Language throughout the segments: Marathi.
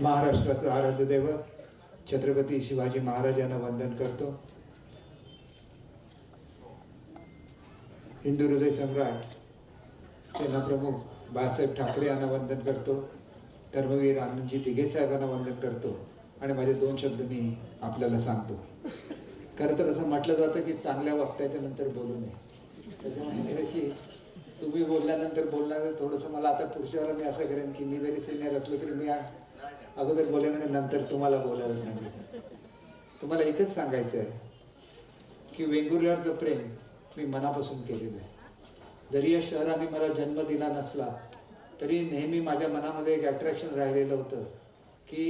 महाराष्ट्राचं आराध्य दैवत छत्रपती शिवाजी महाराजांना वंदन करतो. हिंदू हृदय सम्राट सेनाप्रमुख बाळासाहेब ठाकरे यांना वंदन करतो. धर्मवीर आनंदजी दिघे साहेबांना वंदन करतो. आणि माझे दोन शब्द मी आपल्याला सांगतो. खरं तर असं म्हटलं जातं की चांगल्या वक्त्याच्या नंतर बोलू नये. त्याच्यामुळे निरशी तुम्ही बोलल्यानंतर बोलणार थोडंसं मला आता पुढच्या मी असं करेन की मी जरी सिनियर असलो तरी मी अगोदर बोलेन आणि नंतर तुम्हाला बोलायला सांगेन. तुम्हाला एकच सांगायचं आहे की वेंगुर्ल्यावरचं प्रेम मी मनापासून केलेलं आहे. जरी या शहराने मला जन्म दिला नसला तरी नेहमी माझ्या मनामध्ये एक अट्रॅक्शन राहिलेलं होतं की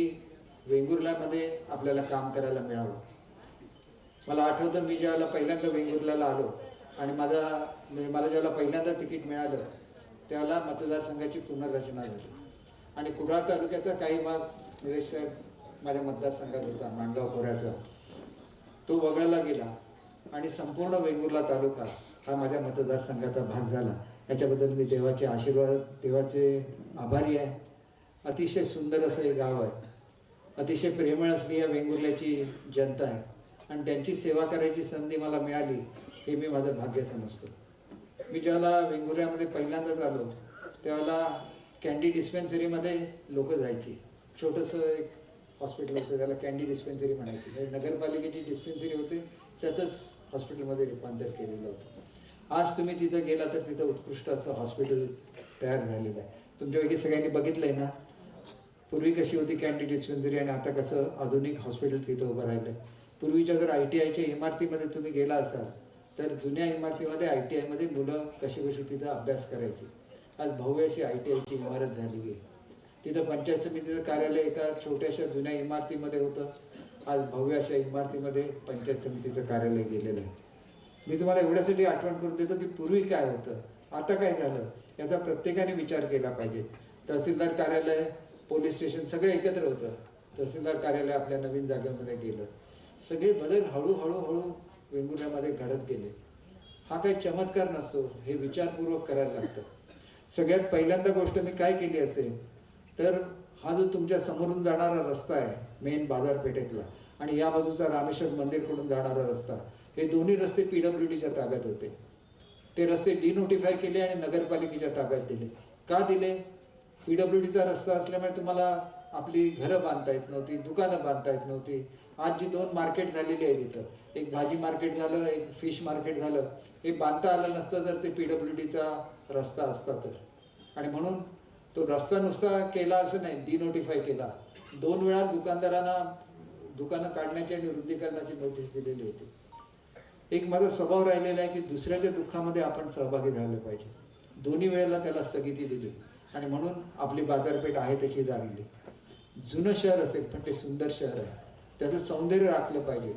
वेंगुर्ल्यामध्ये आपल्याला काम करायला मिळावं. मला आठवतं मी ज्यावेळेला पहिल्यांदा वेंगुर्ल्याला आलो आणि माझा म्हणजे मला ज्याला पहिल्यांदा तिकीट मिळालं त्याला मतदारसंघाची पुनर्रचना झाली. आणि कुडाळ तालुक्याचा काही भाग निलेश साहेब माझ्या मतदारसंघात होता मांडगाव खोऱ्याचा. तो वगळला गेला आणि संपूर्ण वेंगुर्ला तालुका हा माझ्या मतदारसंघाचा भाग झाला. याच्याबद्दल मी देवाचे आशीर्वाद देवाचे आभारी आहे. अतिशय सुंदर असं हे गाव आहे. अतिशय प्रेमळ असली या वेंगुर्ल्याची जनता आहे. आणि त्यांची सेवा करायची संधी मला मिळाली हे मी माझं भाग्य समजतो. मी ज्याला वेंगुर्ल्यामध्ये पहिल्यांदाच आलो त्यावेळेला कॅन्डी डिस्पेन्सरीमध्ये लोक जायची. छोटंसं एक हॉस्पिटल होतं त्याला कॅन्डी डिस्पेन्सरी म्हणायची. म्हणजे नगरपालिकेची डिस्पेन्सरी होते त्याचंच हॉस्पिटलमध्ये रूपांतर केलेलं होतं. आज तुम्ही तिथं गेला तर तिथं उत्कृष्ट असं हॉस्पिटल तयार झालेलं आहे. तुमच्यापैकी सगळ्यांनी बघितलं आहे ना? पूर्वी कशी होती कॅन्डी डिस्पेन्सरी आणि आता कसं आधुनिक हॉस्पिटल तिथं उभं राहिलं आहे पूर्वीच्या जर आय टी आयच्या इमारतीमध्ये तुम्ही गेला असाल तर जुन्या इमारतीमध्ये आय टी आयमध्ये मुलं कशी कशी तिथं अभ्यास करायची. आज भव्य अशी आय टी आयची इमारत झालेली आहे. तिथं पंचायत समितीचं कार्यालय एका छोट्याशा जुन्या इमारतीमध्ये होतं. आज भव्य अशा इमारतीमध्ये पंचायत समितीचं कार्यालय गेलेलं आहे. मी तुम्हाला एवढ्यासाठी आठवण करून देतो की पूर्वी काय होतं आता काय झालं याचा प्रत्येकाने विचार केला पाहिजे. तहसीलदार कार्यालय पोलीस स्टेशन सगळे एकत्र होतं. तहसीलदार कार्यालय आपल्या नवीन जागेमध्ये गेलं. सगळे बदल हळूहळू हळू वेंगुर्ल्यामध्ये घडत गेले. हा काही चमत्कार नसतो हे विचारपूर्वक करायला लागतं. सगळ्यात पहिल्यांदा गोष्ट मी काय केली असेल तर हा जो तुमच्या समोरून जाणारा रस्ता आहे मेन बाजारपेठेतला आणि या बाजूचा रामेश्वर मंदिरकडून जाणारा रस्ता हे दोन्ही रस्ते पी डब्ल्यू डीच्या ताब्यात होते. ते रस्ते डिनोटिफाय केले आणि नगरपालिकेच्या ताब्यात दिले. का दिले? पी डब्ल्यू डीचा रस्ता असल्यामुळे तुम्हाला आपली घरं बांधता येत नव्हती दुकानं बांधता येत नव्हती आज जी दोन मार्केट झालेली आहे तिथं एक भाजी मार्केट झालं एक फिश मार्केट झालं हे बांधता आलं नसतं तर ते पी डब्ल्यू डीचा रस्ता असता तर. आणि म्हणून तो रस्ता नुसता केला असं नाही डिनोटिफाय केला. दोन वेळा दुकानदारांना दुकानं काढण्याची आणि रुंदीकरणाची नोटीस दिलेली होती. एक माझा स्वभाव राहिलेला आहे की दुसऱ्याच्या दुःखामध्ये आपण सहभागी झालं पाहिजे. दोन्ही वेळेला त्याला स्थगिती दिली. आणि म्हणून आपली बाजारपेठ आहे तशी राहिली. जुनं शहर असेल पण ते सुंदर शहर आहे. त्याचं सौंदर्य राखलं पाहिजे.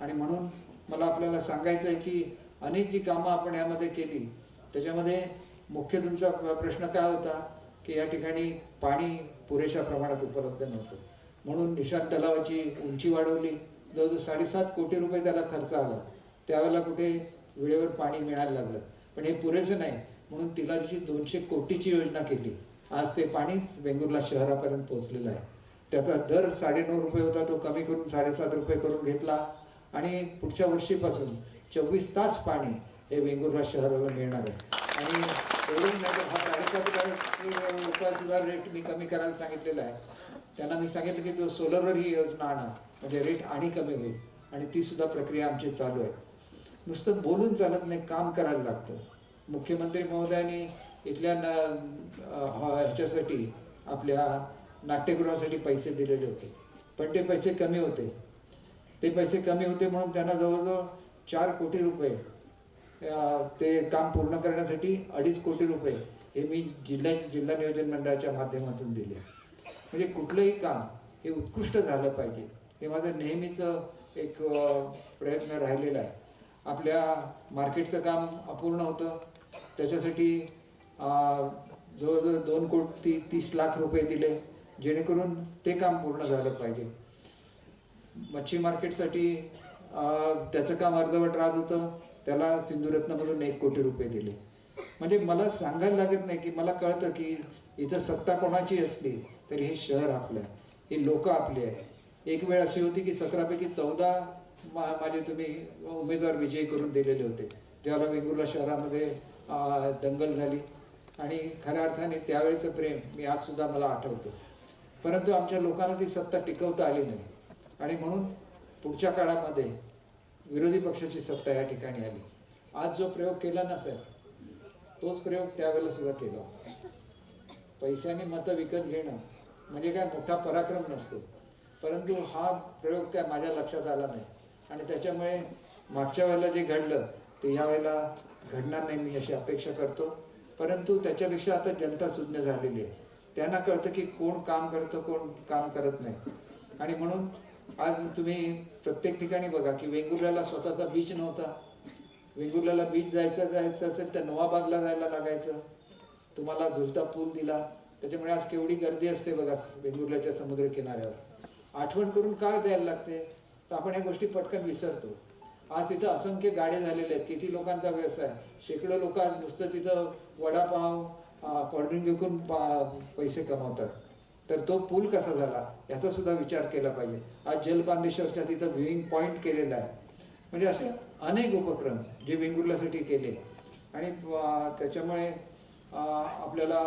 आणि म्हणून मला आपल्याला सांगायचं आहे की अनेक जी कामं आपण यामध्ये केली त्याच्यामध्ये मुख्य तुमचा प्रश्न काय होता? की या ठिकाणी पाणी पुरेशा प्रमाणात उपलब्ध नव्हतं. म्हणून निशांत तलावाची उंची वाढवली. जवळजवळ साडेसात कोटी रुपये त्याला खर्च आला. त्यावेळेला कुठे वेळेवर पाणी मिळायला लागलं. पण हे पुरेसं नाही. म्हणून तिलाची दोनशे कोटीची योजना केली. आज ते पाणीच वेंगुर्ला शहरापर्यंत पोहोचलेलं आहे. त्याचा दर साडेनऊ रुपये होता तो कमी करून साडेसात रुपये करून घेतला. आणि पुढच्या वर्षीपासून चोवीस तास पाणी हे वेंगुर्ला शहराला मिळणार आहे. आणि एवढंच नाही तर हा साडेसात रुपयासुद्धा रेट मी कमी करायला सांगितलेला आहे. त्यांना मी सांगितलं की तो सोलरवर ही योजना आणा. म्हणजे रेट आणि कमी होईल. आणि ती सुद्धा प्रक्रिया आमची चालू आहे. नुसतं बोलून चालत नाही काम करायला लागतं. मुख्यमंत्री महोदयांनी इथल्या न ह्याच्यासाठी आपल्या नाट्यगृहासाठी पैसे दिलेले होते. पण ते पैसे कमी होते. ते पैसे कमी होते म्हणून त्यांना जवळजवळ चार कोटी रुपये ते काम पूर्ण करण्यासाठी अडीच कोटी रुपये हे मी जिल्ह्या जिल्हा नियोजन मंडळाच्या माध्यमातून दिले. म्हणजे कुठलंही काम हे उत्कृष्ट झालं पाहिजे. हे माझं नेहमीचं एक प्रयत्न राहिलेला आहे. आपल्या मार्केटचं काम अपूर्ण होतं. त्याच्यासाठी जवळजवळ दोन कोटी तीस लाख रुपये दिले. जेणेकरून ते काम पूर्ण झालं पाहिजे. मच्छी मार्केटसाठी त्याचं काम अर्धवट राहत होतं. त्याला सिंधुरत्नमधून एक कोटी रुपये दिले. म्हणजे मला सांगायला लागत नाही की मला कळतं की इथं सत्ता कोणाची असली तरी हे शहर आपलं आहे. ही लोक आपली आहेत. एक वेळ अशी होती की सतरापैकी चौदा मा माझे तुम्ही उमेदवार विजयी करून दिलेले होते. ज्याला वेंगुर्ला शहरामध्ये दंगल झाली. आणि खऱ्या अर्थाने त्यावेळेचं प्रेम मी आजसुद्धा मला आठवतो. परंतु आमच्या लोकांना ती सत्ता टिकवता आली नाही. आणि म्हणून पुढच्या काळामध्ये विरोधी पक्षाची सत्ता या ठिकाणी आली. आज जो प्रयोग केला ना सर तोच प्रयोग त्यावेळेला सुद्धा केला पैशाने मतं विकत घेणं म्हणजे काय मोठा पराक्रम नसतो. परंतु हा प्रयोग त्या माझ्या लक्षात आला नाही. आणि त्याच्यामुळे मागच्या वेळेला जे घडलं ते ह्या वेळेला घडणार नाही मी अशी अपेक्षा करतो. परंतु त्याच्यापेक्षा आता जनता सुज्ञ झालेली आहे. त्यांना कळतं की कोण काम करतं कोण काम करत नाही. आणि म्हणून आज तुम्ही प्रत्येक ठिकाणी बघा की वेंगुर्ल्याला स्वतःचा बीच नव्हता. वेंगुर्ल्याला बीच जायचं जायचं असेल तर नवाबागला जायला लागायचं. तुम्हाला झुलता पूल दिला. त्याच्यामुळे आज केवढी गर्दी असते बघा वेंगुर्ल्याच्या समुद्र किनाऱ्यावर. आठवण करून काय द्यायला लागते? तर आपण या गोष्टी पटकन विसरतो. आज तिथं असंख्य गाड्या झालेले आहेत. किती लोकांचा व्यवसाय शेकडो लोक आज नुसतं तिथं वडापाव कोल्ड्रिंक विकून पा- पैसे कमावतात. तर तो पूल कसा झाला याचा सुद्धा विचार केला पाहिजे. आज जलबांधेश्वरच्या तिथं व्ह्यूइंग पॉईंट केलेला आहे. म्हणजे असे अनेक उपक्रम जे वेंगुर्ल्यासाठी केले. आणि त्याच्यामुळे आपल्याला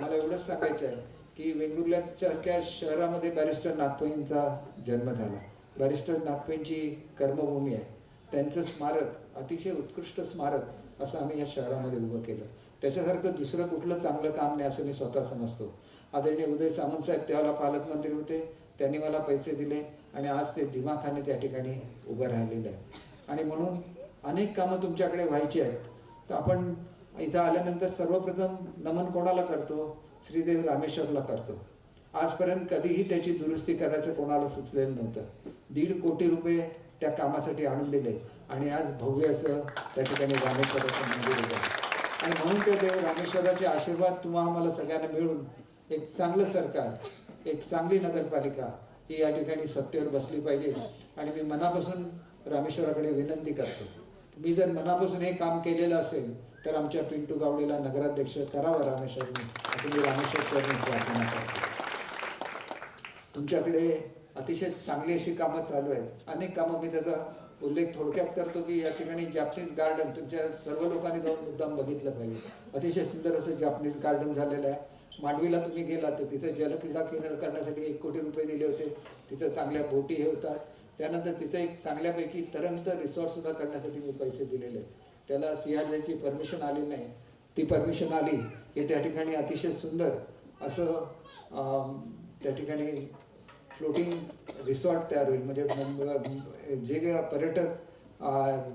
मला एवढंच सांगायचं आहे की वेंगुर्ल्यासारख्या शहरामध्ये बॅरिस्टर नागपईंचा जन्म झाला. बॅरिस्टर नागपईंची कर्मभूमी आहे. त्यांचं स्मारक अतिशय उत्कृष्ट स्मारक असं आम्ही या शहरामध्ये उभं केलं. त्याच्यासारखं दुसरं कुठलं चांगलं काम नाही असं मी स्वतः समजतो. आदरणीय उदय सामंत साहेब त्यावेळेला पालकमंत्री होते. त्यांनी मला पैसे दिले आणि आज ते दिमाखाने त्या ठिकाणी उभं राहिलेलं आहे. आणि म्हणून अनेक कामं तुमच्याकडे व्हायची आहेत. तर आपण इथं आल्यानंतर सर्वप्रथम नमन कोणाला करतो? श्रीदेव रामेश्वरला करतो. आजपर्यंत कधीही त्याची दुरुस्ती करायचं कोणाला सुचलेलं नव्हतं. दीड कोटी रुपये त्या कामासाठी आणून दिले. आणि आज भव्य असं त्या ठिकाणी रामेश्वराचं मंदिर उभं आहे. आणि म्हणून ते देव रामेश्वराचे आशीर्वाद तुम्हा आम्हाला सगळ्यांना मिळून एक चांगलं सरकार एक चांगली नगरपालिका ही या ठिकाणी सत्तेवर बसली पाहिजे. आणि मी मनापासून रामेश्वराकडे विनंती करतो. मी जर मनापासून हे काम केलेलं असेल तर आमच्या पिंटू गावडेला नगराध्यक्ष करावा रामेश्वरने असं मी रामेश्वर प्रार्थना करतो. तुमच्याकडे अतिशय चांगली अशी कामं चालू आहेत. अनेक कामं मी त्याचा उल्लेख थोडक्यात करतो की या ठिकाणी जापनीज गार्डन तुमच्या सर्व लोकांनी जाऊन मुद्दाम बघितलं पाहिजे. अतिशय सुंदर असं जापनीज गार्डन झालेलं आहे. मांडवीला तुम्ही गेला तर तिथं जलक्रीडा केंद्र करण्यासाठी एक कोटी रुपये दिले होते. तिथं चांगल्या बोटी हे होतात. त्यानंतर तिथं एक चांगल्यापैकी तरंगत रिसॉर्टसुद्धा करण्यासाठी मी पैसे दिलेले आहेत. त्याला सिंहाची परमिशन आली नाही. ती परमिशन आली की त्या ठिकाणी अतिशय सुंदर असं त्या ठिकाणी फ्लोटिंग रिसॉर्ट तयार होईल. म्हणजे जे पर्यटक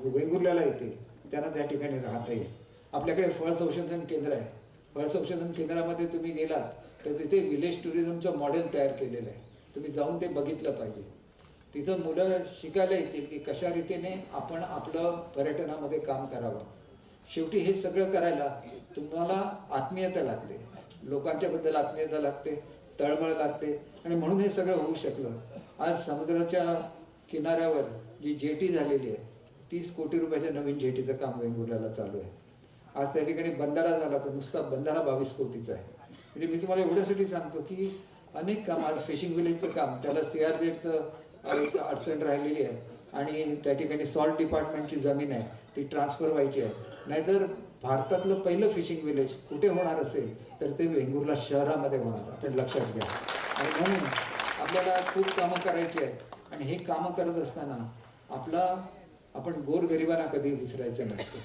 वेंगुर्ल्याला येतील त्यांना त्या ठिकाणी राहता येईल. आपल्याकडे फळ संशोधन केंद्र आहे. फळ संशोधन केंद्रामध्ये तुम्ही गेलात तर तिथे विलेज टुरिझमचं मॉडेल तयार केलेलं आहे. तुम्ही जाऊन ते बघितलं पाहिजे. तिथं मुलं शिकायला येतील की कशा रीतीने आपण आपलं पर्यटनामध्ये काम करावं. शेवटी हे सगळं करायला तुम्हाला आत्मीयता लागते. लोकांच्याबद्दल आत्मीयता लागते. तळमळ लागते. आणि म्हणून हे सगळं होऊ शकलं. आज समुद्राच्या किनाऱ्यावर जी जेटी झालेली आहे तीस कोटी रुपयाच्या नवीन जेटीचं काम वेंगुर्ल्याला चालू आहे. आज त्या ठिकाणी बंधारा झाला तर नुसता बंधारा बावीस कोटीचा आहे. म्हणजे मी तुम्हाला एवढ्यासाठी सांगतो की अनेक काम आज फिशिंग विलेजचं काम त्याला सी आर झेडचं एक अडचण राहिलेली आहे. आणि त्या ठिकाणी सॉल्ट डिपार्टमेंटची जमीन आहे ती ट्रान्सफर व्हायची आहे. नाहीतर भारतातलं पहिलं फिशिंग विलेज कुठे होणार असेल? तर ते वेंगुर्ला शहरामध्ये होणार आपण लक्षात घ्या. आणि म्हणून आपल्याला खूप कामं करायची आहेत. आणि हे कामं करत असताना आपला आपण गोरगरिबांना कधी विसरायचं नसतं.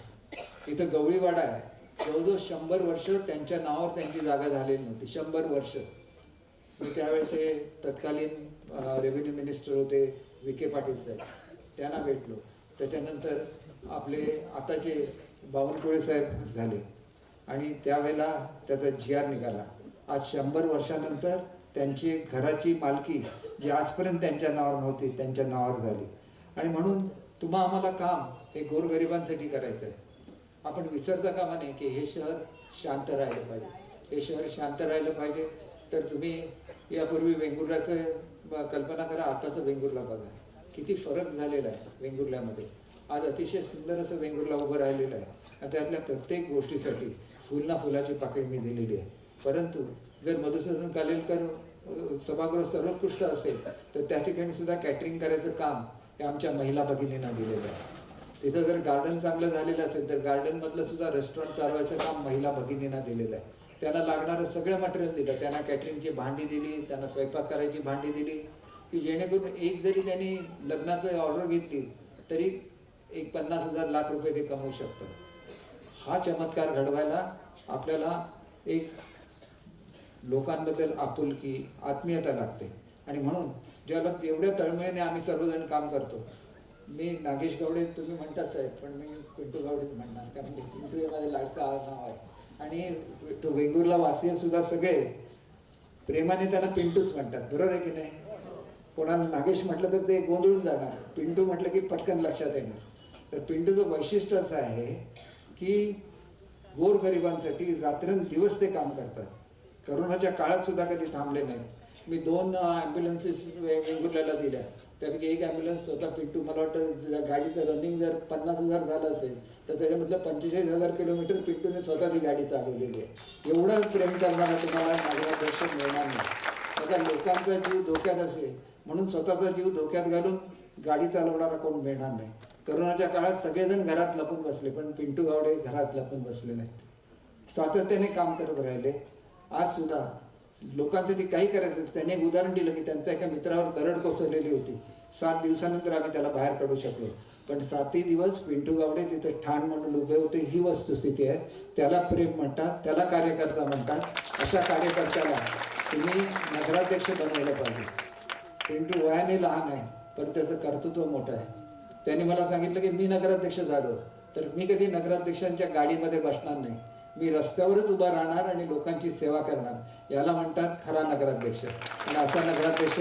इथं गवळीवाडा आहे. जवळजवळ शंभर वर्ष त्यांच्या नावावर त्यांची जागा झालेली नव्हती. शंभर वर्ष. त्यावेळेचे तत्कालीन रेव्हेन्यू मिनिस्टर होते विखे पाटील साहेब. त्यांना भेटलो. त्याच्यानंतर आपले आताचे बावनकुळे साहेब झाले. आणि त्यावेळेला त्याचा जी आर निघाला. आज शंभर वर्षानंतर त्यांची घराची मालकी जी आजपर्यंत त्यांच्या नावावर नव्हती त्यांच्या नावावर झाली. आणि म्हणून तुम्हा आम्हाला काम हे गोरगरिबांसाठी करायचं आहे आपण विसरता कामा नये की हे शहर शांत राहिलं पाहिजे. हे शहर शांत राहिलं पाहिजे. तर तुम्ही यापूर्वी वेंगुर्ल्याचं कल्पना करा आताचं वेंगुर्ला बघा. किती फरक झालेला आहे वेंगुर्ल्यामध्ये. आज अतिशय सुंदर असं वेंगुर्ला उभं राहिलेलं आहे. आणि त्यातल्या प्रत्येक गोष्टीसाठी फुल ना फुलाची पाकळी मी दिलेली आहे. परंतु जर मधुसूदन कालेलकर सभागृह सर्वोत्कृष्ट असेल तर त्या ठिकाणी सुद्धा कॅटरिंग करायचं काम हे आमच्या महिला भगिनींना दिलेलं आहे. तिथं जर गार्डन चांगलं झालेलं असेल तर गार्डनमधलं सुद्धा रेस्टॉरंट चालवायचं काम महिला भगिनींना दिलेलं आहे. त्यांना लागणारं सगळं मटेरियल दिलं. त्यांना कॅटरिंगची भांडी दिली त्यांना स्वयंपाक करायची भांडी दिली की जेणेकरून एक जरी त्यांनी लग्नाचं ऑर्डर घेतली तरी एक पन्नास हजार लाख रुपये ते कमवू शकतात. हा चमत्कार घडवायला आपल्याला एक लोकांबद्दल आपुलकी आत्मीयता लागते. आणि म्हणून ज्याला एवढ्या तळमळीने आम्ही सर्वजण काम करतो. मी नागेश गावडे तुम्ही म्हणताच आहे पण मी पिंटू गावडेच म्हणणार कारण पिंटू हे माझं लाडका नाव आहे. आणि तो वेंगुर्ला वासीय सुद्धा सगळे प्रेमाने त्याला पिंटूच म्हणतात बरोबर आहे की नाही? कोणाला नागेश म्हटलं तर ते गोंधळून जाणार. पिंटू म्हटलं की पटकन लक्षात येणार. तर पिंटूचं वैशिष्ट्य असं आहे की गोरगरिबांसाठी रात्रंदिवस ते काम करतात. करोनाच्या काळात सुद्धा कधी थांबले नाहीत. मी दोन ॲम्ब्युलन्सेस वेंगुर्ल्याला दिल्या. त्यापैकी एक ॲम्ब्युलन्स स्वतः पिंटू मला वाटतं गाडीचं रनिंग जर पन्नास हजार झालं असेल तर त्याच्यामधलं पंचेचाळीस हजार किलोमीटर पिंटूने स्वतः ती गाडी चालवलेली आहे. एवढं प्रेम करणारा तुम्हाला मार्गदर्शक मिळणार नाही. आता लोकांचा जीव धोक्यात असेल म्हणून स्वतःचा जीव धोक्यात घालून गाडी चालवणारा कोण मिळणार नाही. करोनाच्या काळात सगळेजण घरात लपून बसले पण पिंटू गावडे घरात लपून बसले नाहीत. सातत्याने काम करत राहिले. आज सुद्धा लोकांसाठी काही करायचं त्याने त्यांनी एक उदाहरण दिलं की त्यांच्या एका मित्रावर दरड कोसळलेली होती. सात दिवसानंतर आम्ही त्याला बाहेर काढू शकलो. पण सातही दिवस पिंटू गावडे तिथे ठाण म्हणून उभे होते. ही वस्तुस्थिती आहे. त्याला प्रेम म्हणतात त्याला कार्यकर्ता म्हणतात. अशा कार्यकर्त्याला तुम्ही नगराध्यक्ष बनवलं पाहिजे. पिंटू वयाने लहान आहे पण त्याचं कर्तृत्व मोठं आहे. त्यांनी मला सांगितलं की मी नगराध्यक्ष झालो तर मी कधी नगराध्यक्षांच्या गाडीमध्ये बसणार नाही. मी रस्त्यावरच उभा राहणार आणि लोकांची सेवा करणार. याला म्हणतात खरा नगराध्यक्ष. आणि असा नगराध्यक्ष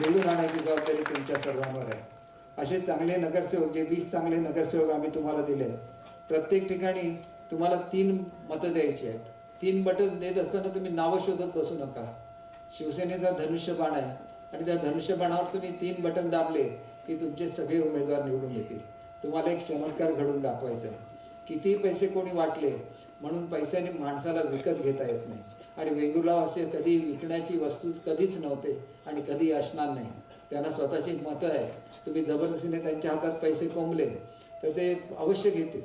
निवडून आणायची जबाबदारी तुमच्या सर्वांवर आहे. असे चांगले नगरसेवक जे वीस चांगले नगरसेवक आम्ही तुम्हाला दिले प्रत्येक ठिकाणी तुम्हाला तीन मतं द्यायची आहेत. तीन बटन देत असताना तुम्ही नावं शोधत बसू नका. शिवसेनेचा धनुष्यबाण आहे. आणि त्या धनुष्यबाणावर तुम्ही तीन बटन दाबले की तुमचे सगळे उमेदवार निवडून येतील. तुम्हाला एक चमत्कार घडून दाखवायचा आहे किती पैसे कोणी वाटले म्हणून पैशाने माणसाला विकत घेता येत नाही. आणि वेंगुर्ला असे कधी विकण्याची वस्तूच कधीच नव्हते आणि कधी असणार नाही. त्यांना स्वतःची मतं आहे तुम्ही जबरदस्तीने त्यांच्या हातात पैसे कोंबले तर ते अवश्य घेतील.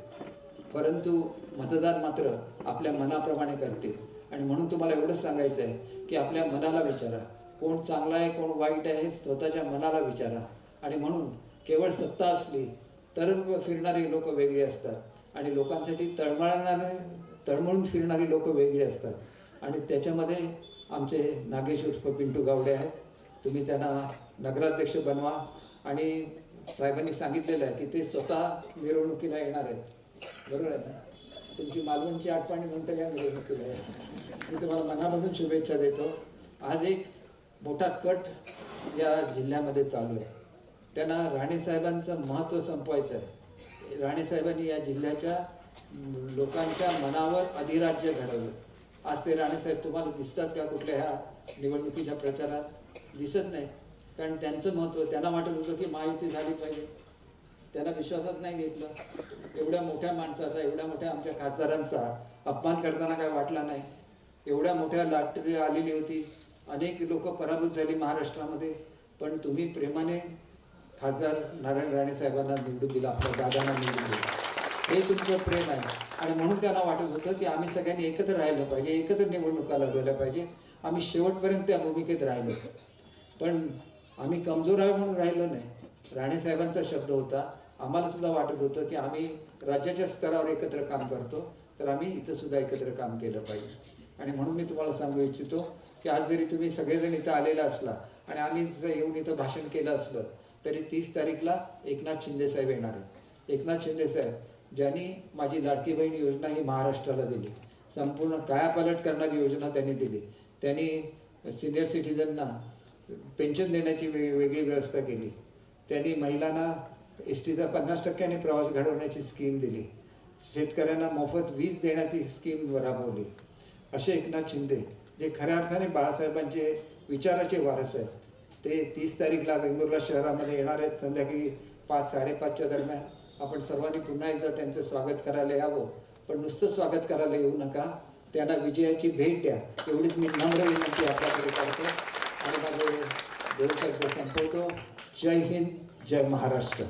परंतु मतदान मात्र आपल्या मनाप्रमाणे करतील. आणि म्हणून तुम्हाला एवढंच सांगायचं आहे की आपल्या मनाला विचारा. कोण चांगला आहे कोण वाईट आहे हे स्वतःच्या मनाला विचारा. आणि म्हणून केवळ सत्ता असली तर फिरणारी लोक वेगळी असतात. आणि लोकांसाठी तळमळणारे तळमळून फिरणारी लोक वेगळी असतात. आणि त्याच्यामध्ये आमचे नागेश उर्फ पिंटू गावडे आहेत. तुम्ही त्यांना नगराध्यक्ष बनवा. आणि साहेबांनी सांगितलेलं आहे की ते स्वतः मिरवणुकीला येणार आहेत. बरोबर आहे ना? तुमची मालवणची आठवणी नंतर या निवडणुकीला आहे मी तुम्हाला मनापासून शुभेच्छा देतो. आज एक मोठा कट या जिल्ह्यामध्ये चालू आहे. त्यांना राणेसाहेबांचं महत्त्व संपवायचं आहे. राणेसाहेबांनी या जिल्ह्याच्या लोकांच्या मनावर अधिराज्य घडवलं. आज ते राणेसाहेब तुम्हाला दिसतात का कुठल्या ह्या निवडणुकीच्या प्रचारात? दिसत नाही कारण त्यांचं महत्त्व त्यांना वाटत होतं की महायुती झाली पाहिजे. त्यांना विश्वासात नाही घेतलं. एवढ्या मोठ्या माणसाचा एवढ्या मोठ्या आमच्या खासदारांचा अपमान करताना काय वाटला नाही. एवढ्या मोठ्या लाट आलेली होती. अनेक लोक पराभूत झाली महाराष्ट्रामध्ये. पण तुम्ही प्रेमाने खासदार नारायण राणे साहेबांना निवडून दिला आपल्या दादांना निवडून दिलं. हे तुमचं प्रेम आहे. आणि म्हणून त्यांना वाटत होतं की आम्ही सगळ्यांनी एकत्र राहिलं पाहिजे एकत्र निवडणुका लढवल्या पाहिजे. आम्ही शेवटपर्यंत त्या भूमिकेत राहिलो. पण आम्ही कमजोर आहे म्हणून राहिलो नाही. राणे साहेबांचा शब्द होता. आम्हाला सुद्धा वाटत होतं की आम्ही राज्याच्या स्तरावर एकत्र काम करतो तर आम्ही इथं सुद्धा एकत्र काम केलं पाहिजे. आणि म्हणून मी तुम्हाला सांगू इच्छितो की आज जरी तुम्ही सगळेजण इथं आलेला असला आणि आम्ही जर येऊन इथं भाषण केलं असलं तरी तीस तारीखला एकनाथ शिंदे साहेब येणार आहेत. एकनाथ शिंदे साहेब ज्यांनी माझी लाडकी बहीण योजना ही महाराष्ट्राला दिली. संपूर्ण कायापालट करणारी योजना त्यांनी दिली. त्यांनी सिनियर सिटीजनना पेन्शन देण्याची वे वेगळी व्यवस्था केली. त्यांनी महिलांना एस टीचा पन्नास टक्क्याने प्रवास घडवण्याची स्कीम दिली. शेतकऱ्यांना मोफत वीज देण्याची स्कीम राबवली. असे एकनाथ शिंदे जे खऱ्या अर्थाने बाळासाहेबांचे विचाराचे वारस आहेत. ते तीस तारीखला वेंगुर्ला शहरामध्ये येणार आहेत. संध्याकाळी पाच साडेपाचच्या दरम्यान आपण सर्वांनी पुन्हा एकदा त्यांचं स्वागत करायला यावं. पण नुसतं स्वागत करायला येऊ नका. त्यांना विजयाची भेट द्या. एवढीच मी नम्र विनंती आपल्याकडे करतो. दोन शब्द संपवतो. जय हिंद जय महाराष्ट्र.